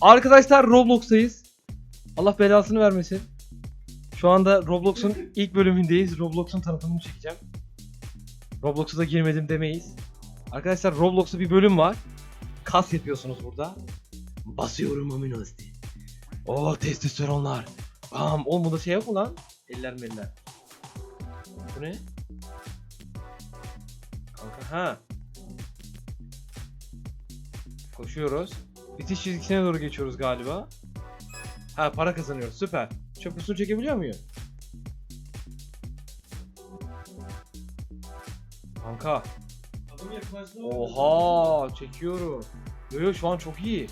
Arkadaşlar Roblox'tayız. Allah belasını vermesin. Şu anda Roblox'un ilk bölümündeyiz. Roblox'un tanıtımını çekeceğim. Roblox'a da girmedim demeyiz. Arkadaşlar Roblox'ta bir bölüm var. Kas yapıyorsunuz burada. Basıyorum amino asit. Oo testosteronlar. Bam. Oğlum bunda şey yok mu lan? Eller meller. Bu ne? Kanka ha. Koşuyoruz. Bitiş çizgisine doğru geçiyoruz galiba. Ha para kazanıyoruz. Süper. Köprüsünü çekebiliyor muyum? Kanka. Oha çekiyorum. Yo yo şu an çok iyi.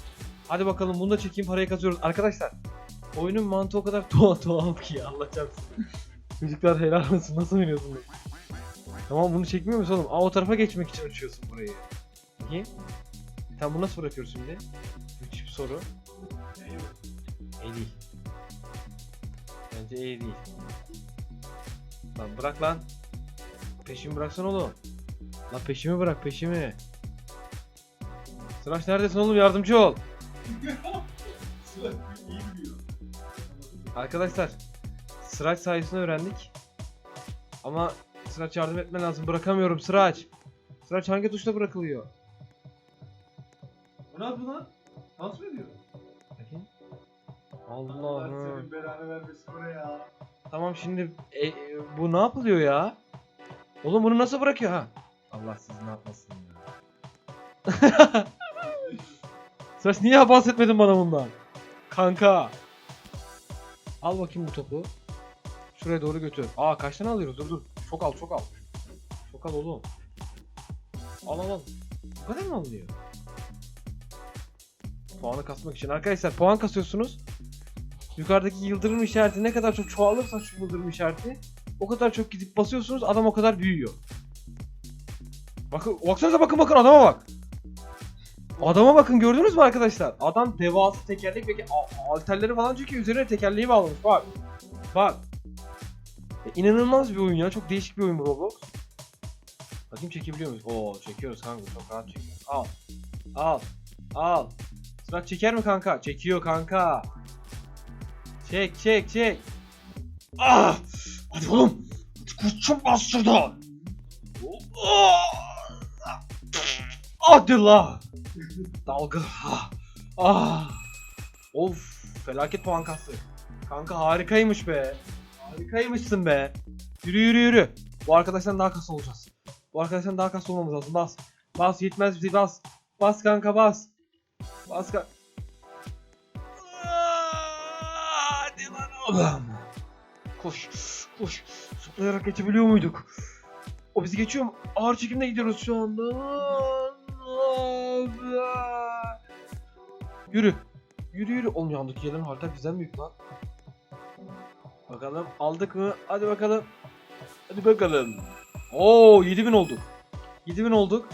Hadi bakalım bunu da çekeyim parayı kazıyoruz. Arkadaşlar oyunun mantığı o kadar tuhaf tuhaf ki Allah çarpsın. Çocuklar helal olsun nasıl oynuyorsun? Tamam bunu çekmiyor musun oğlum? Aa o tarafa geçmek için açıyorsun burayı. Niye? Tamam bunu nasıl bırakıyoruz şimdi? Müthiş bir soru. E değil. Bence E değil. Lan bırak lan. Peşimi bıraksana oğlum. Lan peşimi bırak peşimi. Sıraç neredesin oğlum yardımcı ol. Arkadaşlar Sıraç sayesinde öğrendik. Ama Sıraç yardım etmen lazım. Bırakamıyorum Sıraç. Sıraç hangi tuşla bırakılıyor? Bu ne yapıyor lan? Dans mı ediyor? Bakayım. Allah Allah'ım. senin belanı vermesin oraya. Tamam şimdi e, e, bu ne yapılıyor ya? Oğlum bunu nasıl bırakıyor ha? Allah sizi ne yapmasın ya. Sıraç niye bahsetmedin bana bundan? Kanka. Al bakayım bu topu. Şuraya doğru götür. Aa kaç tane alıyoruz? Dur dur. Çok al çok al. Çok al oğlum. Al al al. Bu kadar mı alınıyor? Puanı kasmak için. Arkadaşlar puan kasıyorsunuz. Yukarıdaki yıldırım işareti ne kadar çok çoğalırsa şu yıldırım işareti o kadar çok gidip basıyorsunuz adam o kadar büyüyor. Bakın baksanıza bakın bakın adama bak. Adama bakın gördünüz mü arkadaşlar? Adam devasa tekerlek ve alterleri falan çekiyor üzerine tekerleği bağlamış bak. Bak. Ya, inanılmaz bir oyun ya çok değişik bir oyun bu Roblox. Bakayım çekebiliyor muyuz? Oo çekiyoruz kanka çok rahat çekiyoruz. Al. Al. Al. Sıra çeker mi kanka? Çekiyor kanka. Çek çek çek. Ah! Hadi oğlum. Hadi kurtçum bas şuradan. Ah! Hadi la. Dalga. Ah. Ah. Of. Felaket puan kastı. Kanka harikaymış be. Harikaymışsın be. Yürü yürü yürü. Bu arkadaştan daha kaslı olacağız. Bu arkadaştan daha kaslı olmamız lazım. Bas. Bas yetmez bizi bas. Bas kanka bas. Bas kanka. Hadi lan oğlum. Koş, koş. Zıplayarak geçebiliyor muyduk? O bizi geçiyor mu? Ağır çekimle gidiyoruz şu anda. Yürü. Yürü yürü. Oğlum yandaki yerlerin harita bizden büyük lan. Bakalım aldık mı? Hadi bakalım. Hadi bakalım. Oo 7000 olduk. 7000 olduk.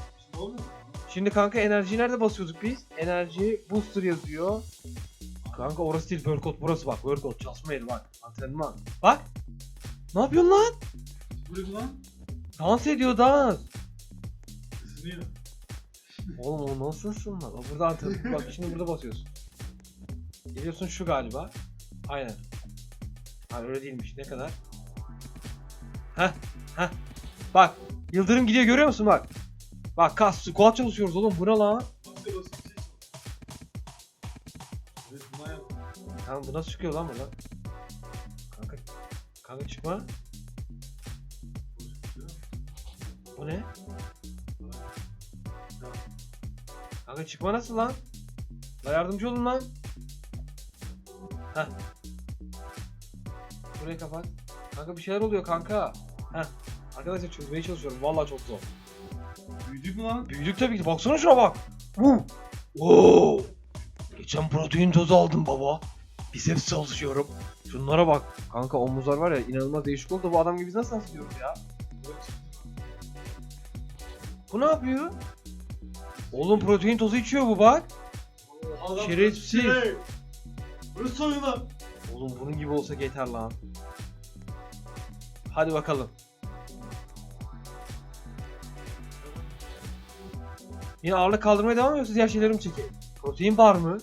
Şimdi kanka enerjiyi nerede basıyorduk biz? Enerji booster yazıyor. Kanka orası değil workout burası bak workout çalışma yeri bak antrenman. Bak. Ne yapıyorsun lan? Burası lan. Dans ediyor dans. Yedim. Oğlum o nasılsın lan? O Burada antrenman bak şimdi burada basıyorsun. Geliyorsun şu galiba. Aynen. Hayır öyle değilmiş ne kadar? Heh heh. Bak yıldırım gidiyor görüyor musun bak. Bak kas squat çalışıyoruz oğlum bu ne lan? Tamam bu nasıl çıkıyor lan buradan? Kanka, kanka çıkma. Bu ne? Kanka çıkma nasıl lan? La yardımcı olun lan. Heh. Burayı kapat. Kanka bir şeyler oluyor kanka. Heh. Arkadaşlar çözmeye çalışıyorum. Vallahi çok zor. Büyüdük mü lan? Büyüdük tabii ki. Baksana şuna bak. Huh. Oo. Geçen protein tozu aldım baba. Biceps çalışıyorum. Şunlara bak. Kanka omuzlar var ya inanılmaz değişik oldu. Bu adam gibi biz nasıl hissediyoruz ya? Bu ne yapıyor? Oğlum protein tozu içiyor bu bak. Adam- Şerefsiz. Şey! Burası oyun lan. Oğlum bunun gibi olsa yeter lan. Hadi bakalım. Yine ağırlık kaldırmaya devam yoksa diğer şeyleri mi çekeyim? Protein bar mı?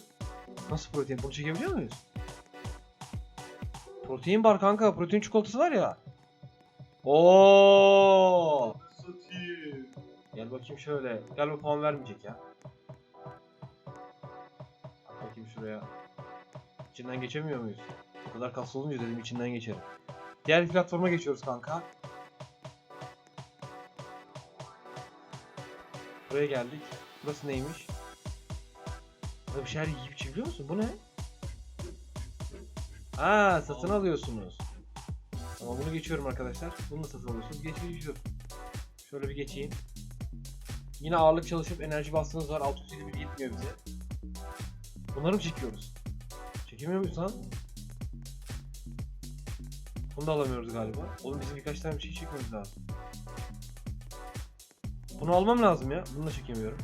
Nasıl protein? Bunu çekebiliyor muyuz? Protein bar kanka. Protein çikolatası var ya. Oo! Satayım. Gel bakayım şöyle. Galiba puan vermeyecek ya. Bak bakayım şuraya. İçinden geçemiyor muyuz? Bu kadar kaslı olunca dedim içinden geçerim. Diğer platforma geçiyoruz kanka. Buraya geldik. Burası neymiş? Burada bir şeyler yiyip içebiliyor musun? Bu ne? Aa satın alıyorsunuz. Ama bunu geçiyorum arkadaşlar. Bunu da satın alıyorsunuz. Geç geç geç. Şöyle bir geçeyim. Yine ağırlık çalışıp enerji bastığınız var. 651 yetmiyor bize. Bunları mı çekiyoruz? Çekemiyor muyuz lan? Bunu da alamıyoruz galiba. Oğlum bizim birkaç tane bir şey çekmemiz lazım. Bunu almam lazım ya. Bunu da çekemiyorum.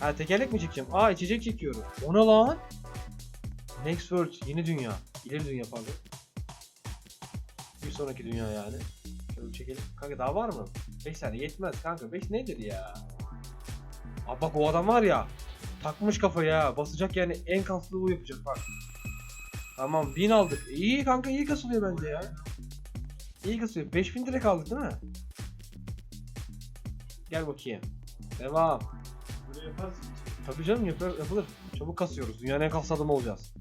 Ha tekerlek mi çekeceğim? Aa içecek çekiyorum. O ne lan? Next World. Yeni dünya. İleri dünya pardon. Bir sonraki dünya yani. Şöyle çekelim. Kanka daha var mı? 5 saniye yetmez kanka. 5 nedir ya? Abi bak o adam var ya. Takmış kafayı ya. Basacak yani en kaslı bu yapacak bak. Tamam 1000 aldık. İyi kanka iyi kasılıyor bence ya. İyi kasılıyor. 5000 direkt aldık değil mi? Gel bakayım. Devam. Bunu yaparsın. Tabii canım yapar, yapılır. Çabuk kasıyoruz. Dünyanın en kaslı adamı olacağız.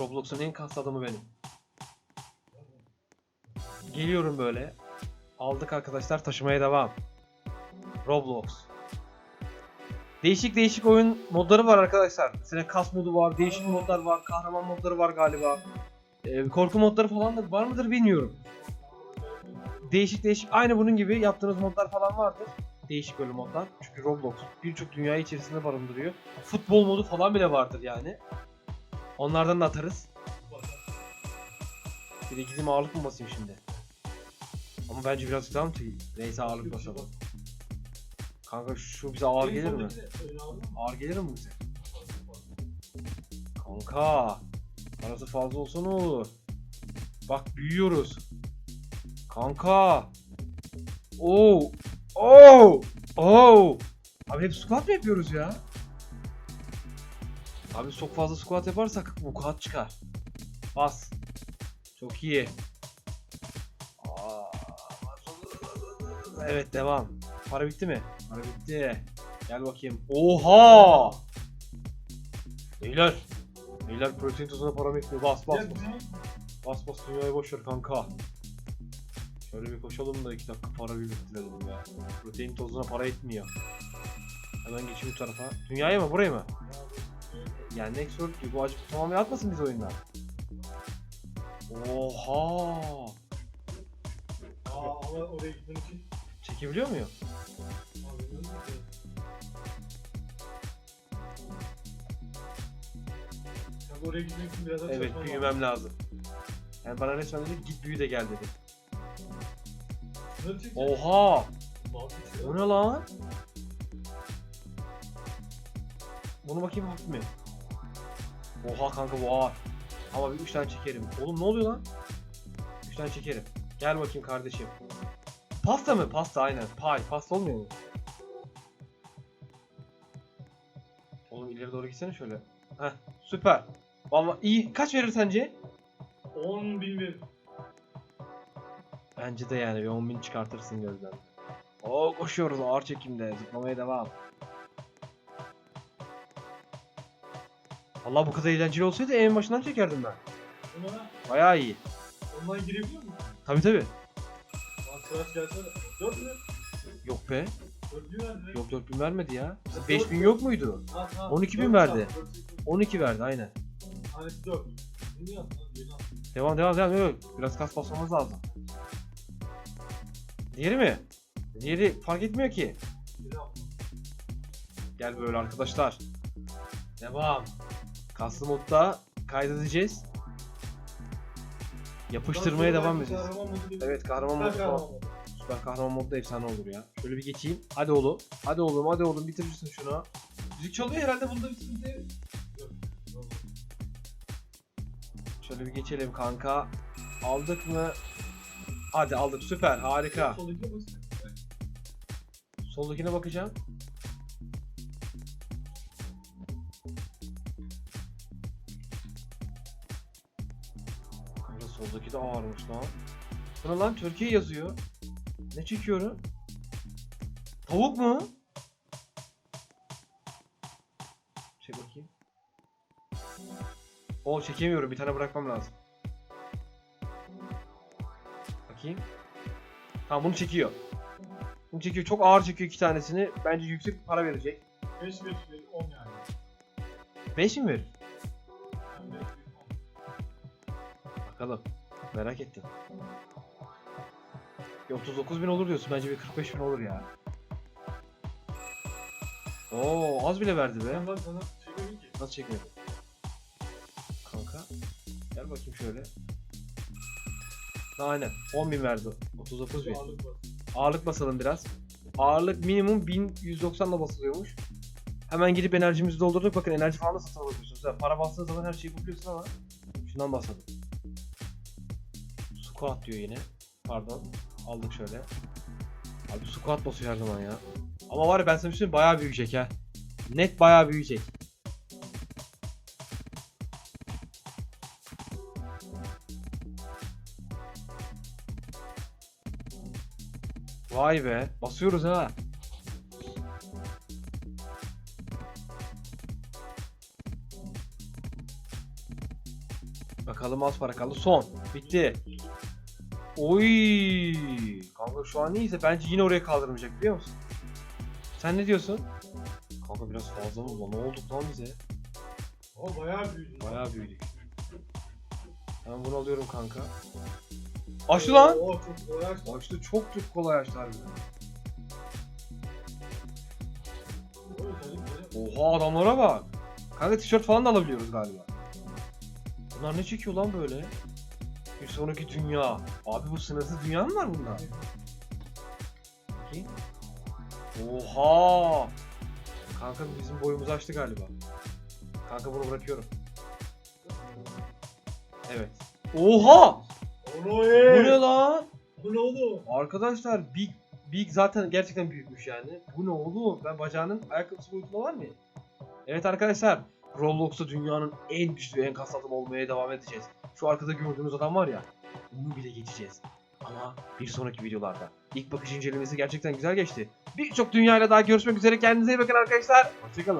Roblox'un en kaslı adamı benim. Geliyorum böyle. Aldık arkadaşlar taşımaya devam. Roblox. Değişik değişik oyun modları var arkadaşlar. Mesela kas modu var, değişik modlar var, kahraman modları var galiba. Ee, korku modları falan da var mıdır bilmiyorum. Değişik değişik aynı bunun gibi yaptığınız modlar falan vardır. Değişik böyle modlar. Çünkü Roblox birçok dünyayı içerisinde barındırıyor. Futbol modu falan bile vardır yani. Onlardan da atarız. Bir de gideyim ağırlık mı basayım şimdi? Ama bence birazcık daha mı tüy? Neyse ağırlık basalım. Kanka şu bize ağır gelir mi? Ağır gelir mi bize? Kanka. Parası fazla olsa ne olur? Bak büyüyoruz. Kanka. Oo. Oo. Oo. Abi hep squat mı yapıyoruz ya? Abi çok fazla squat yaparsak bu kat çıkar. Bas. Çok iyi. Evet devam. Para bitti mi? Para bitti. Gel bakayım. Oha! Beyler. Beyler protein tozuna param etmiyor. Bas bas bas. Bas bas dünyayı boş ver kanka. Şöyle bir koşalım da iki dakika para biriktirelim ya. Protein tozuna para etmiyor. Hemen geçeyim bu tarafa. Dünyaya mı buraya mı? Yani Next World. Bu acı tamam atmasın biz oyundan. Oha! Aa ama oraya gitmek için. Çekebiliyor muyum? Sen oraya gitmek için biraz Evet büyümem lazım. Yani bana resmen dedi git büyü de gel dedi. Oha! O ne lan? Bunu bakayım hafif mi? Oha kanka bu ağır. Ama bir 3 tane çekerim. Oğlum ne oluyor lan? 3 tane çekerim. Gel bakayım kardeşim. Pasta mı? Pasta aynen. Pie. Pasta olmuyor mu? Oğlum ileri doğru gitsene şöyle. Heh süper. Vallahi iyi. Kaç verir sence? 10 bin bir. Bence de yani bir 10.000 çıkartırsın gözden. Oo koşuyoruz ağır çekimde. Zıplamaya devam. Allah bu kadar eğlenceli olsaydı en başından çekerdim ben. Buna Bayağı iyi. online girebiliyor musun? Tabi tabi. Lan tıraş gelsene. 4 mü? Yok be. 4 mü verdi? Yok 4000 vermedi ya. 5000 yok muydu? Ha, ha, 12 bin dört verdi. çarpı dört çarpı. 12 verdi aynen. Tanesi 4. Bunu yap lan. Yeni al. Devam devam devam. Yok, biraz kas basmamız lazım. Diğeri mi? Diğeri fark etmiyor ki. Gel böyle arkadaşlar. Devam. Kaslı modda kaydedeceğiz. Yapıştırmaya devam edeceğiz. modu. Evet kahraman modu falan. kahraman modu. Süper kahraman modda efsane olur ya. Şöyle bir geçeyim. Hadi oğlum. Hadi oğlum hadi oğlum bitirirsin şunu. Müzik çalıyor herhalde bunda bir sıkıntı. Şöyle bir geçelim kanka. Aldık mı? Hadi aldık süper harika. Soldakine bakacağım. Kanka soldaki de ağırmış lan. Sana lan Türkiye yazıyor. Ne çekiyorum? Tavuk mu? Şey bakayım. O çekemiyorum bir tane bırakmam lazım. Bakayım. Tamam bunu çekiyor. Bunu çekiyor. Çok ağır çekiyor iki tanesini. Bence yüksek bir para verecek. 5 5 1 10 yani. 5 mi verir? Yani 5 1 10. Bakalım. Merak ettim. Bir 39 bin olur diyorsun. Bence bir 45 bin olur ya. Oo az bile verdi be. Ben bak sana vereyim ki. Nasıl çekmedi? Kanka. Gel bakayım şöyle. Aynen. 10 bin verdi. 39 bin. Ağırlık var. Ağırlık basalım biraz. Ağırlık minimum 1190 da basılıyormuş. Hemen gidip enerjimizi doldurduk. Bakın enerji falan da satın alabiliyorsunuz. Ha, para bastığınız zaman her şeyi yapabiliyorsun ama şundan basalım. Squat diyor yine. Pardon. Aldık şöyle. Abi squat basıyor her zaman ya. Ama var ya ben sana bir şey bayağı büyüyecek ha. Net bayağı büyüyecek. Vay be. Basıyoruz ha. Bakalım az para kaldı. Son. Bitti. Oy. Kanka şu an neyse bence yine oraya kaldırmayacak biliyor musun? Sen ne diyorsun? Kanka biraz fazla mı? Ne olduk lan bize? O bayağı büyüdü. Bayağı büyüdük. Ben bunu alıyorum kanka. Açtı lan. Oo çok kolay açtı. Açtı çok çok kolay açtı harbiden. Oha adamlara bak. Kanka tişört falan da alabiliyoruz galiba. Bunlar ne çekiyor lan böyle? Bir sonraki dünya. Abi bu sınırsız dünya mı var bunda? Oha! Kanka bizim boyumuzu aştı galiba. Kanka bunu bırakıyorum. Evet. Oha! Onu Bu ne lan? Bu ne oğlum? Arkadaşlar Big Big zaten gerçekten büyükmüş yani. Bu ne oğlum? Ben bacağının ayakkabısı boyutunda var mı? Evet arkadaşlar. Roblox'ta dünyanın en güçlü en kaslı adam olmaya devam edeceğiz. Şu arkada gördüğünüz adam var ya. Bunu bile geçeceğiz. Ama bir sonraki videolarda. İlk bakış incelemesi gerçekten güzel geçti. Birçok dünyayla daha görüşmek üzere. Kendinize iyi bakın arkadaşlar. Hoşçakalın.